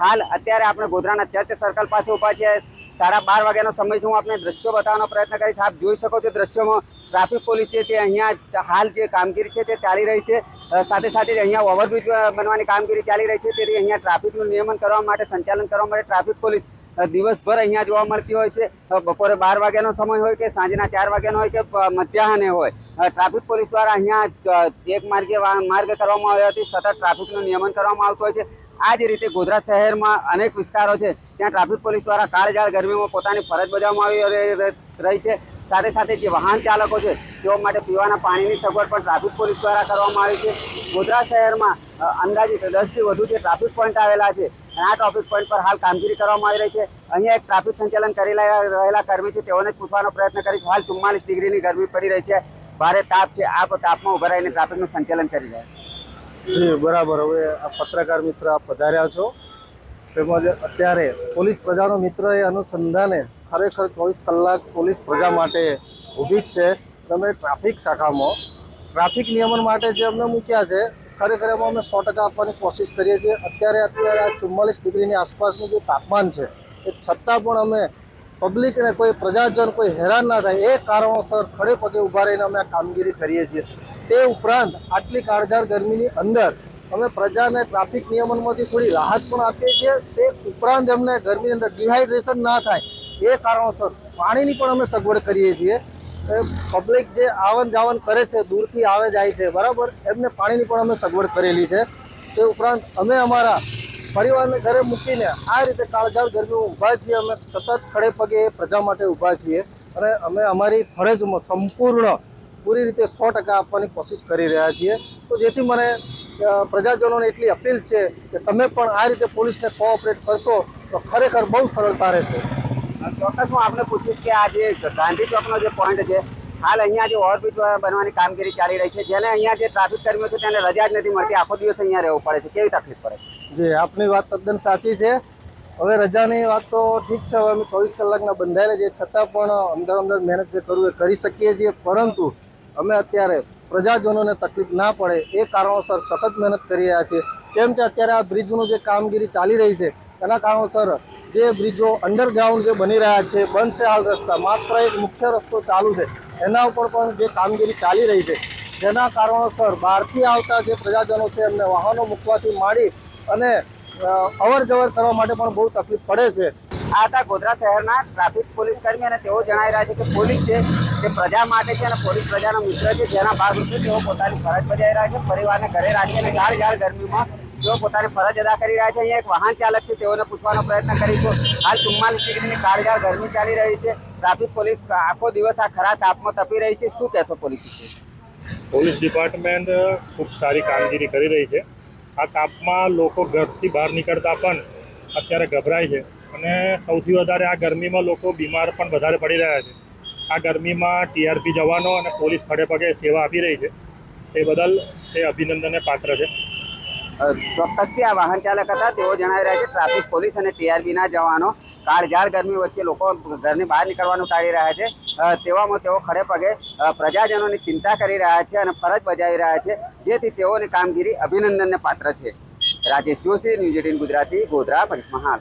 હાલ અત્યારે આપણે ગોધરાના ચર્ચ સર્કલ પાસે ઊભા છીએ. સાડા બાર વાગ્યાનો સમય હું આપણે દ્રશ્યો બતાવવાનો પ્રયત્ન કરીશ. આપ જોઈ શકો છો દ્રશ્યોમાં ટ્રાફિક પોલીસ છે તે અહીંયા હાલ જે કામગીરી છે તે ચાલી રહી છે. સાથે સાથે અહીંયા ઓવરબ્રિજ બનવાની કામગીરી ચાલી રહી છે. તેથી અહીંયા ટ્રાફિકનું નિયમન કરવા માટે, સંચાલન કરવા માટે ટ્રાફિક પોલીસ દિવસભર અહીંયા જોવા મળતી હોય છે. બપોરે બાર વાગ્યાનો સમય હોય કે સાંજના ચાર વાગ્યાનો હોય કે મધ્યાહને હોય. ટ્રાફિક પોલીસ દ્વારા અહીંયા એક માર્ગે માર્ગ કરવામાં આવ્યો હતી. સતત ટ્રાફિકનું નિયમન કરવામાં આવતું હોય છે. આ જ રીતે ગોધરા શહેરમાં અનેક વિસ્તારો છે. ત્યાં ટ્રાફિક પોલીસ દ્વારા કાળજાળ ગરમીમાં પોતાની ફરજ બજાવવામાં આવી રહી- છે. સાથે સાથે જે વાહન ચાલકો છે, તેઓ માટે પીવાના પાણીની સગવડ પણ ટ્રાફિક પોલીસ દ્વારા કરવામાં આવી છે. ગોધરા શહેરમાં અંદાજિત દસથી વધુ જે ટ્રાફિક પોઈન્ટ આવેલા છે આ ટ્રાફિક પોઈન્ટ પર હાલ કામગીરી કરવામાં આવી રહી છે. અહીંયા એક ટ્રાફિક સંચાલન કરી રહેલા કર્મી છે, તેઓને પૂછવાનો પ્રયત્ન કરીશ. હાલ ચુમ્માલીસ ડિગ્રીની ગરમી પડી રહી છે. ભારે તાપ છે. આ તાપમાં ઊભા રહીને ટ્રાફિકનું સંચાલન કરી રહ્યા છે. જી, બરાબર. હવે આ પત્રકાર મિત્ર આપ પધાર્યા છો. તેમજ અત્યારે પોલીસ પ્રજાનો મિત્ર એ અનુસંધાને ખરેખર ચોવીસ કલાક પોલીસ પ્રજા માટે ઊભી જ છે. તમે ટ્રાફિક શાખામાં ટ્રાફિક નિયમન માટે જે અમને મૂક્યા છે ખરેખર એમાં અમે સો ટકા આપવાની કોશિશ કરીએ છીએ. અત્યારે અત્યારે આ ચુમ્માલીસ ડિગ્રીની આસપાસનું જે તાપમાન છે, એ છતાં પણ અમે પબ્લિકને કોઈ પ્રજાજન કોઈ હેરાન ના થાય. એ કારણોસર ખડે પગે ઊભા રહીને અમે આ કામગીરી કરીએ છીએ. તે ઉપરાંત આટલી કાળઝાળ ગરમીની અંદર અમે પ્રજાને ટ્રાફિક નિયમનમાંથી થોડી રાહત પણ આપીએ છીએ. તે ઉપરાંત એમને ગરમીની અંદર ડિહાઇડ્રેશન ના થાય, એ કારણોસર પાણીની પણ અમે સગવડ કરીએ છીએ. પબ્લિક જે આવન જાવન કરે છે, દૂરથી આવે, જાય છે, બરાબર? એમને પાણીની પણ અમે સગવડ કરેલી છે. તે ઉપરાંત અમે અમારા પરિવારને ઘરે મૂકીને આ રીતે કાળઝાળ ગરમીમાં ઊભા છીએ. અમે સતત ખડે પગે પ્રજા માટે ઊભા છીએ અને અમે અમારી ફરજમાં સંપૂર્ણ પૂરી રીતે સો ટકા આપવાની કોશિશ કરી રહ્યા છીએ. તો જેથી મને પ્રજાજનોને એટલી અપીલ છે કે તમે પણ આ રીતે પોલીસને કોઓપરેટ કરશો તો ખરેખર બહુ સરળતા રહેશે. ચોક્કસ હું આપણે પૂછીશ કે આ જે ગાંધી ચોકનો જે પોઈન્ટ છે, હાલ અહીંયા જે ઓવરબ્રિજ બનવાની કામગીરી ચાલી રહી છે, જેને અહીંયા જે ટ્રાફિક કર્મીઓ છે, તેને રજા જ નથી મળતી. આખો દિવસ અહીંયા રહેવું પડે છે. કેવી તકલીફ પડે જે આપની વાત તદ્દન સાચી છે. હવે રજાની વાત તો ઠીક છે. હવે અમે ચોવીસ કલાકના બંધાયેલા છીએ. છતાં પણ અંદર અંદર મહેનત જે કરવું એ કરી શકીએ છીએ. પરંતુ અમે અત્યારે પ્રજાજનોને તકલીફ ના પડે એ કારણોસર સખત મહેનત કરી રહ્યા છીએ. કેમ કે અત્યારે આ બ્રિજનું જે કામગીરી ચાલી રહી છે એના કારણોસર જે બ્રિજો અંડરગ્રાઉન્ડ જે બની રહ્યા છે, બંધ છે હાલ રસ્તા, માત્ર એક મુખ્ય રસ્તો ચાલુ છે. એના ઉપર પણ જે કામગીરી ચાલી રહી છે, જેના કારણોસર બહારથી આવતા જે પ્રજાજનો છે, એમને વાહનો મૂકવાથી માંડી અને અવર જવર કરવા માટે પણ બહુ તકલીફ પડે છે. આ હતા ગોધરા શહેરના ટ્રાફિક પોલીસ કર્મી અને તેઓ જણાવી રહ્યા છે કે પોલીસ છે, તે પ્રજા માટે છે અને પોલીસ પ્રજાના મિત્ર છે, જેના ભાગરૂપે તેઓ પોતાની ફરજ બજાવી રહ્યા છે, પરિવારને ઘરે રાખી અને ગાળ ગાળ ગરમીમાં તેઓ પોતાની ફરજ અદા કરી રહ્યા છે, અહીંયા એક વાહન ચાલક છે, તેઓને પૂછવાનો પ્રયત્ન કરીશું હાલ ચુમ્માલીસ ડિગ્રીની કાળઝાળ ગરમી ચાલી રહી છે. ટ્રાફિક પોલીસ આખો દિવસ આ ખરા તાપમાં તપી રહી છે. શું કહેશો પોલીસ વિશે? પોલીસ ડિપાર્ટમેન્ટ ખૂબ સારી કામગીરી કરી રહી છે. આ તાપમાં લોકો ઘરથી બહાર નીકળતા પણ અત્યારે ગભરાય છે અને સૌથી વધારે આ ગરમીમાં લોકો બીમાર પણ વધારે પડી રહ્યા છે. આ ગરમીમાં ટીઆરપી જવાનો અને પોલીસ ખડે પગે સેવા આપી રહી છે. તે બદલ તે અભિનંદનને પાત્ર છે. ચોક્કસથી આ વાહન ચાલક હતા. તેઓ જણાવી રહ્યા છે, ટ્રાફિક પોલીસ અને ટીઆરબીના જવાનો કાળઝાળ ગરમી વચ્ચે લોકો ઘરની બહાર નીકળવાનું ટાળી રહ્યા છે. તેવામાં તેઓ ખડે પગે પ્રજાજનોની ચિંતા કરી રહ્યા છે અને ફરજ બજાવી રહ્યા છે, જેથી તેઓની કામગીરી અભિનંદનને પાત્ર છે. Rajesh Joshi, news eighteen Gujarati, Godhra, Panchmahal.